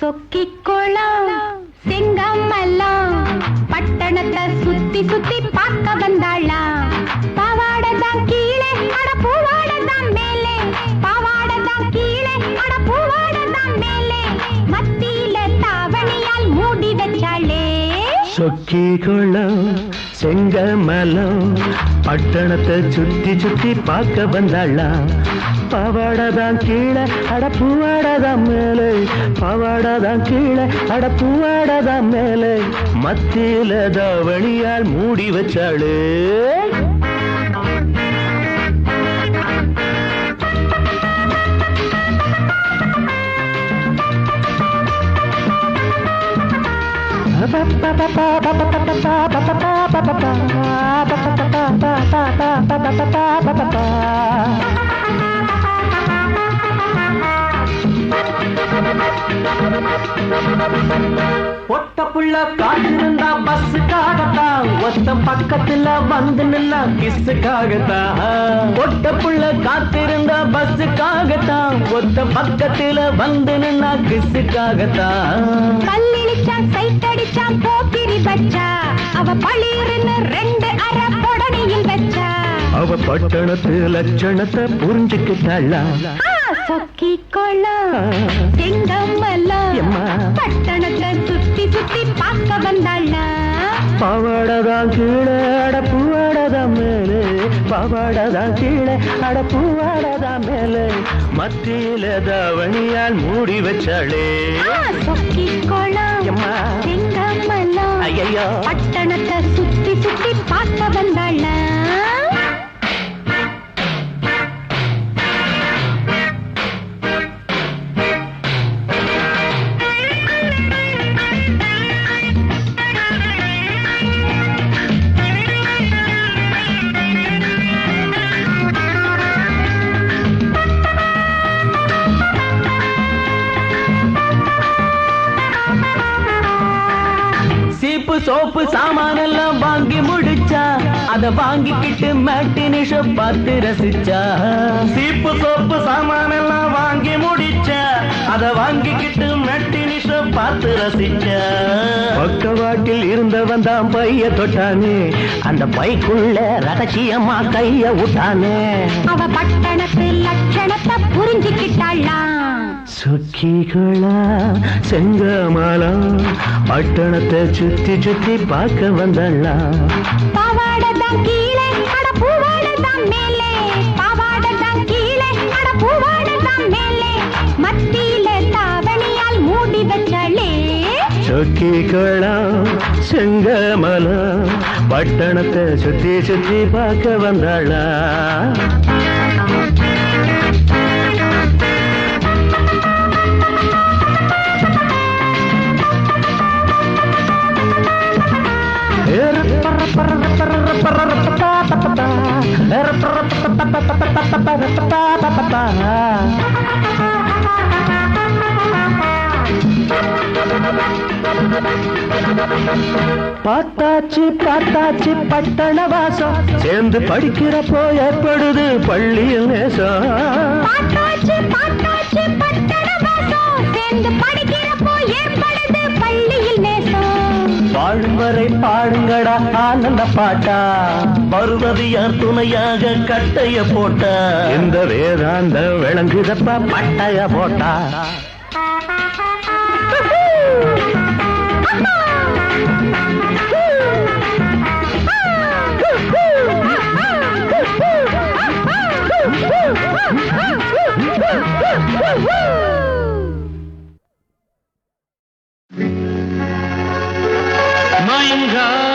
Chokkikulam செங்கமல்லாம் பட்டணத்தை சுத்தி சுத்தி பார்க்க வந்தாளா பாவாடதான் கீழே அட பூவாடதான் மேலே. சொக்கி குளம் செங்கமலம் பட்டணத்தை சுத்தி சுத்தி பார்க்க வந்தாளா பவாடதான் கீழே அட பூவாடதான் மேலே. பவாடதான் கீழே அட பூவாடதான் மேலே. மத்தியில தாவணியால் மூடி வச்சாளே. ஒட்ட புள்ள காத்திருந்தா பஸ்ஸுக்காக ஒத்த பக்கத்துல வந்து நின்னா கிஸ்ஸுக்காகத்தான் ஒட்ட புள்ள காத்திருந்தா பஸ்ஸுக்காகத்தான் ஒத்த பக்கத்துல வந்து நின்னா கிஸ்ஸுக்காகத்தான் கல்லிழிச்சான் சைட்டடிச்சான் போக்கிரி வச்சா. அவ பளிர்னு ரெண்டு அரை பொடனையில் வச்சா. அவ பட்டணத்து லட்சணத்தை புரிஞ்சுக்கிட்டாளா? ஆ, சொக்கி கொள்ளம் செங்கமல்லாம் எம்மா. பட்டணத்தை சுத்தி சுத்தி பார்க்க வந்தாளா? பவாடதான் கீழே அட பூவாடதான் மேலே. பவாடதான் கீழே அட பூவாடதான் மேலே. மத்தியில தாவணியால் மூடி வச்சாளே. ஐயையோ. பட்டணத்தை சுத்தி சுத்தி வாங்கிக்கிட்டு மேட்டினிஷ பார்த்து ரசிச்சா. சீப்பு சோப்பு சாமான் எல்லாம் வாங்கி முடிச்சா. அத வாங்கிக்கிட்டு மேட்டினிஷ பார்த்து ரசிச்சா. பக்கவாட்டில் இருந்தவன் தான் பைய தொட்டானே. அந்த பைக்குள்ள ரகசியமா கைய விட்டானே அவ பட்டணத்து லட்சணத்தை புரிஞ்சுக்கிட்டாளாம் சுக்கிகளா செங்கமலம் பட்டணத்தை சுத்தி சுத்தி பார்க்க வந்தள்ளா பாவாடதான் செங்கமலம் பட்டணத்தை சுத்தி சுத்தி பார்க்க வந்தாளா? பார்த்தாச்சு பார்த்தாச்சு பட்டண வாசம். சேர்ந்து படிக்கிறப்போ ஏற்படுது பள்ளியில் நேசம். பார்த்தாச்சு பார்த்தாச்சு பட்டண வாசம். சேர்ந்து படி வாழும் வரை பாடுங்கடா ஆனந்த பாட்டா. வருவது யார் துணையாக கட்டைய போட்டா? இந்த வேதாந்த விளங்குதப்பா பட்டைய போட்டா. mirar.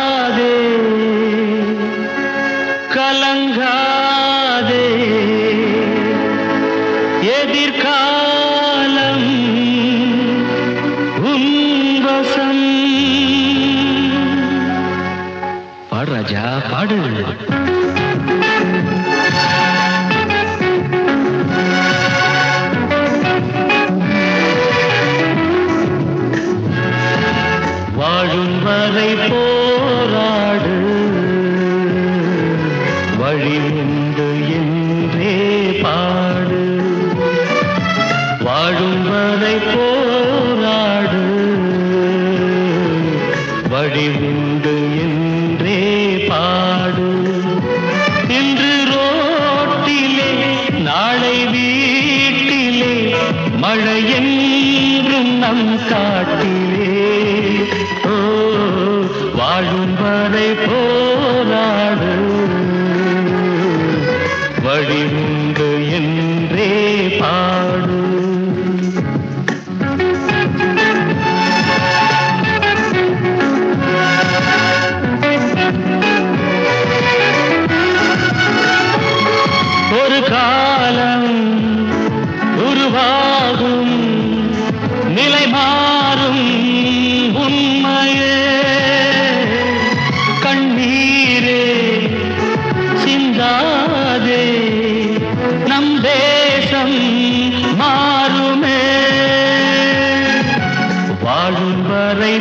மழை என்றும் நம் காட்டில்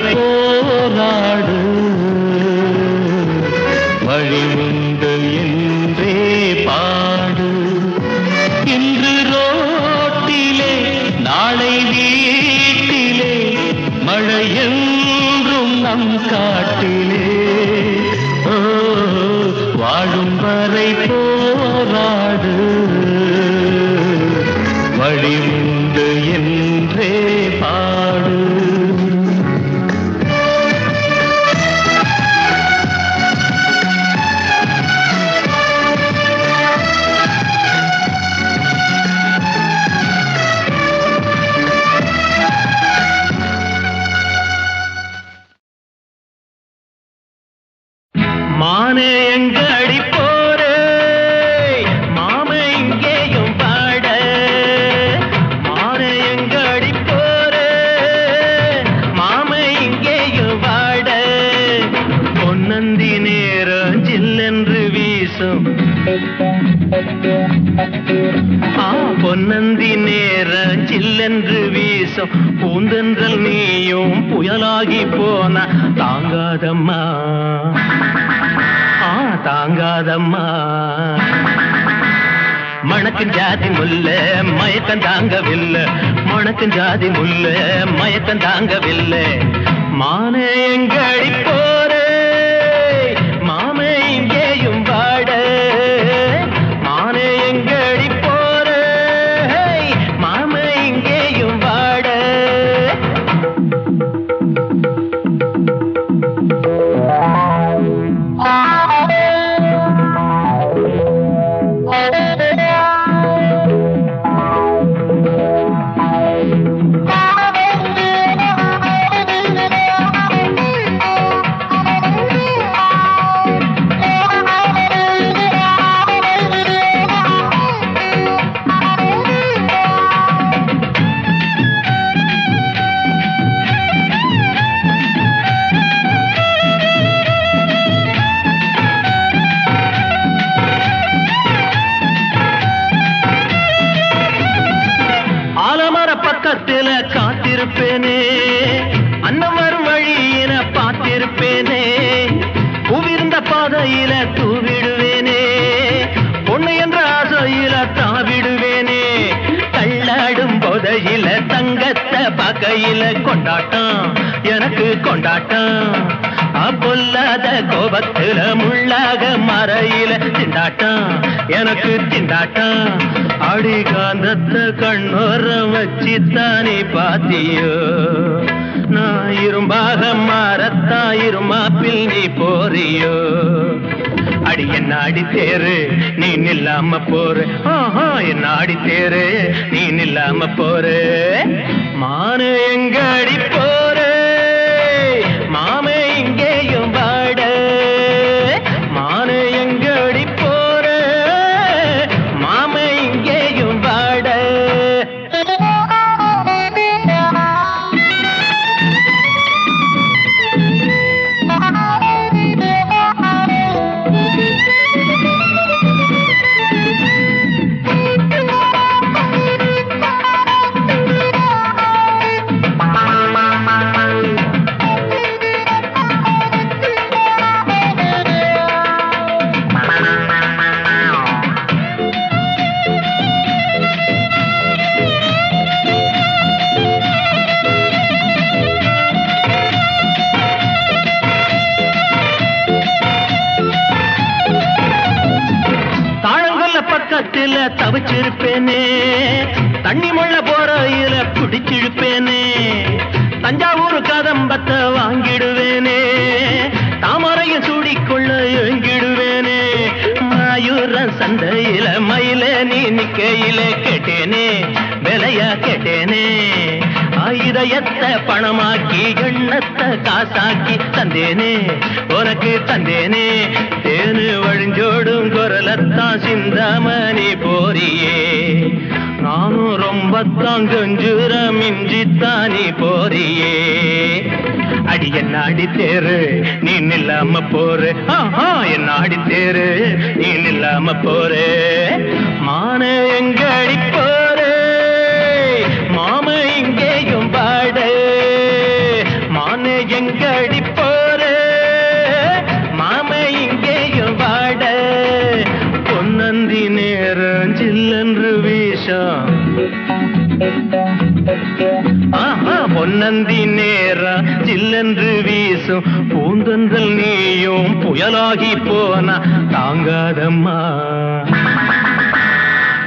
வரை மானே எங்க அடி மாம மாமே இங்கேயும் பாட. மானே எங்க அடி மாம மாமே இங்கேயும் பாட பொன்னந்தி நேரம் ஜில்லென்று வீசும். ஆ பொன்னந்தி நேரம் ஜில்லென்று வீசும். பூந்தென்றல் நீயும் புயலாகி போன தாங்காதம்மா. தாங்காதம்மா. மணக்கும் ஜாதி முல்ல மயக்கம் தாங்கவில்லை. மணக்கும் ஜாதி முல்ல மயக்கம் தாங்கவில்லை. மானே எங்கடி போரே பார்த்திருப்பேனே. அன்னம் வரும் வழியில பார்த்திருப்பேனே. உவிர்ந்த பாதையில தூவிடுவேனே. பொண்ணு என்ற ஆசையில தாவிடுவேனே. தள்ளாடும் போதையில தங்கத்த பகையில கொண்டாட்டம். எனக்கு கொண்டாட்டம். பொல்லாத கோபத்துல முள்ளாக மறையில திண்டாட்டம். எனக்கு திண்டாட்டம். அடி காந்தத்தை கண்ணோரம் வச்சு பாத்தியோ? நான் இரும்பாக மாறத்தான் இருமாப்பில் நீ போறியோ? அடி என்ன அடி தேரு? நீ நில்லாம போற ஆஹா என்ன அடி தேரு? நீ நில்லாம போற மானு எங்க அடி தவிச்சிருப்பேனே. தண்ணி முள்ள போறையில பிடிச்சிருப்பேனே தஞ்சாவூர் கதம்பத்தை வாங்கிடுவேனே. தாமரையும் சூடிக்கொள்ள எழுங்கிடுவேனே மாயூர சந்தையில மயில நீ நிக்கையில கேட்டேனே. விலையா கேட்டேன். இதயத்தை பணமாக்கி எண்ணத்தை காசாக்கி தந்தேனே உனக்கு தந்தேனே. தேனு வழிஞ்சோடும் குரலத்தான் சிந்தாமணி போறியே நானும் ரொம்ப தாங்கஞ்சுர இஞ்சித்தானி போறியே. அடி என்ன அடி தேரு நீ நில்லாம போரு. என்ன அடி தேரு நீ நில்லாம போரு. நேரம் வீசும் பூந்தன்றல் நீயும் புயலாகி போன தாங்காதம்மா.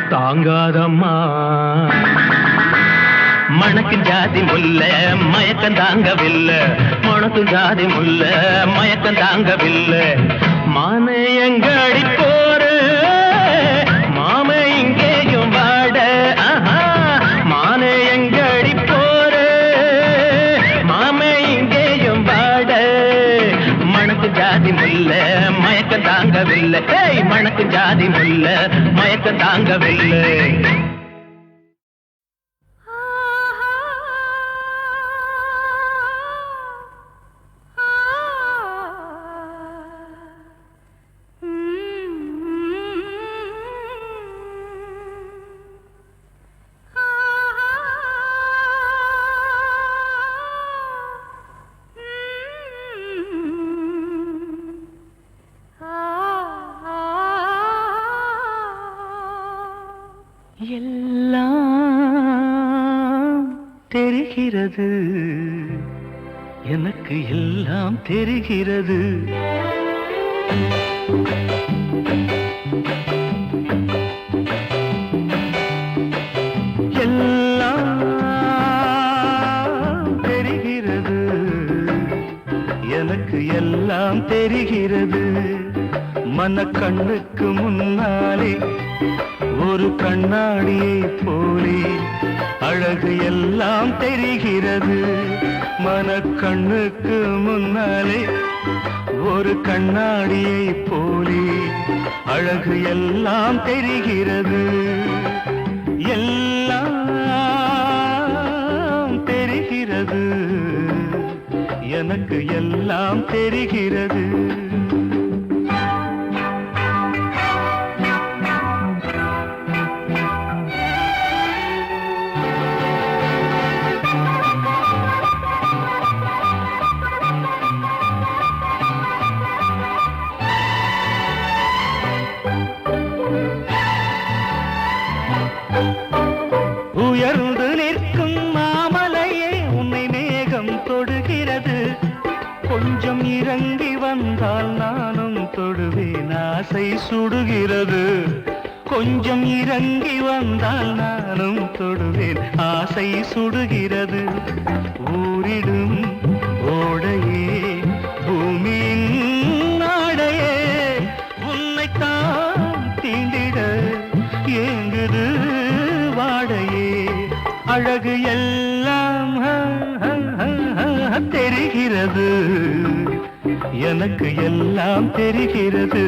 தாங்காதம்மா. மணக்கும் ஜாதி முல்ல மயக்கம் தாங்கவில்லை. மணக்கும் ஜாதி முல்ல மயக்கம் தாங்கவில்லை. மான எங்கடி ஜாதி முல்ல மயக்கம் தாங்கவில்லை. தெரிகிறது. எனக்கு எல்லாம் தெரிகிறது. எல்லாம் தெரிகிறது. எனக்கு எல்லாம் தெரிகிறது. மனக்கண்ணுக்கு முன்னாலே ஒரு கண்ணாடியை போலே அழகு எல்லாம் தெரிகிறது. மனக்கண்ணுக்கு முன்னாலே ஒரு கண்ணாடியை போலே அழகு எல்லாம் தெரிகிறது. எல்லாம் தெரிகிறது. எனக்கு எல்லாம் தெரிகிறது. தொடுகிறது கொஞ்சம் இறங்கி வந்தால் நானும் தொடுவேன். ஆசை சுடுகிறது. ஊரிடும் ஓடையே பூமியின் நாடையே உன்னைத்தான் தீண்டிட ஏங்குது வாடையே. அழகு எல்லாம் தெரிகிறது. எனக்கு எல்லாம் தெரிகிறது.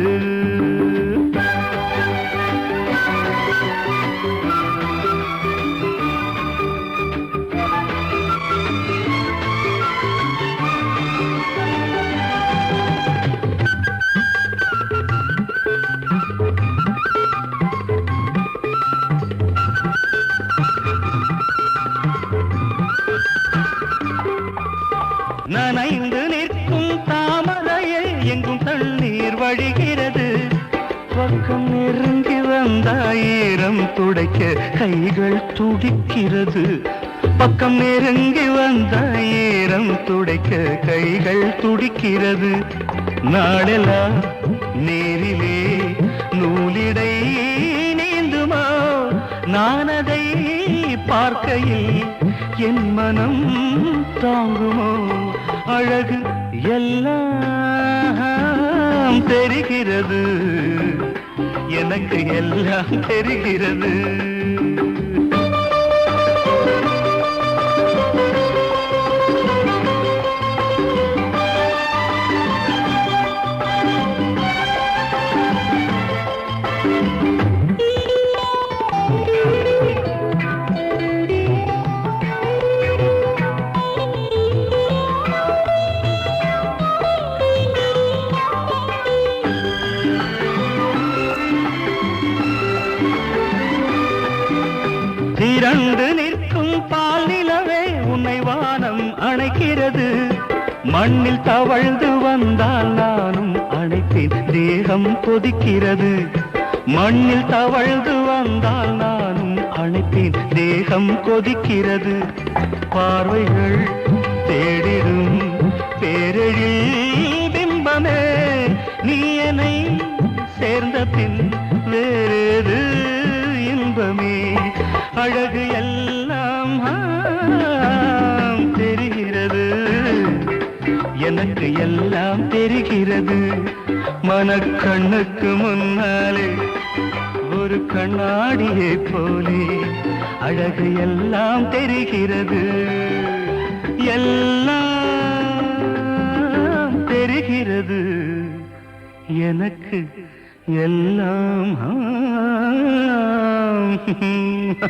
பத்தாயிரம் துடைக்க கைகள் துடிக்கிறது. பக்கம் நெருங்கி வந்தாயிரம் துடைக்க கைகள் துடிக்கிறது. நாடெல்லாம் நேரிலே நூலிடை நீந்துமா? நான் அதை பார்க்கையில் என் மனம் தாங்குமோ? அழகு எல்லாம் தெரிகிறது. எனக்கு எல்லாம் தெரிகிறது. அணைக்கிறது மண்ணில் தவழ்ந்து வந்தால் நானும் அணைத்தேன். தேகம் கொதிக்கிறது. மண்ணில் தவழ்ந்து வந்தால் நானும் அணைத்தேன். தேகம் கொதிக்கிறது. பார்வைகள் தேடிடும் பேரெழில் பிம்பமே. நீ என்னை சேர்ந்த பின் வேறேது இன்பமே. அழகு எல்லாம் எனக்கு எல்லாம் தெரிகிறது. மனக்கண்ணுக்கு முன்னாலே ஒரு கண்ணாடியை போலே அழகு எல்லாம் தெரிகிறது. எல்லாம் தெரிகிறது. எனக்கு எல்லாம் ஆம். பூமரம்